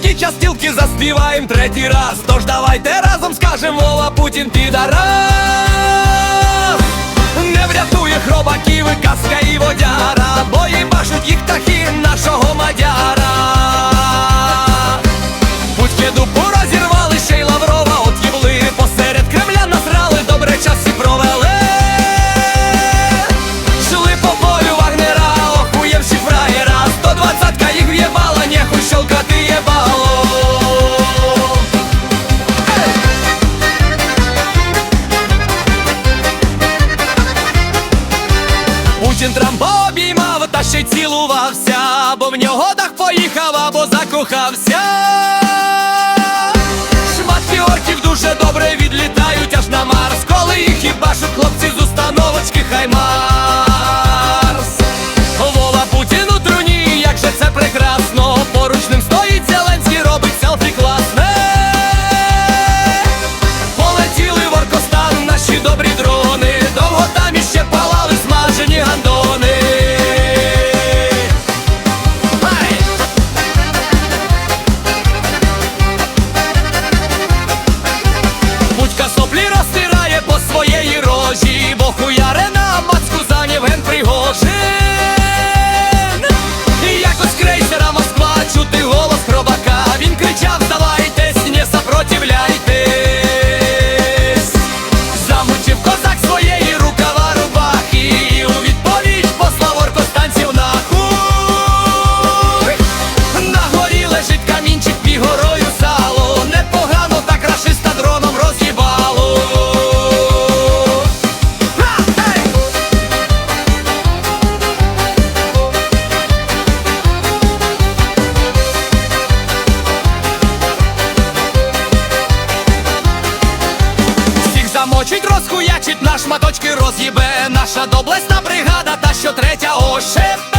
під частілки заспіваємо заспіваєм третій раз. Тож давайте разом скажемо, Вова Путін підарас Путін обіймав та ще й цілувався, бо в нього дах поїхав або закохався. Шматки орків дуже добре розхуячить, наш шматочки роз'їбе, наша доблесна бригада, та що третя ошеп.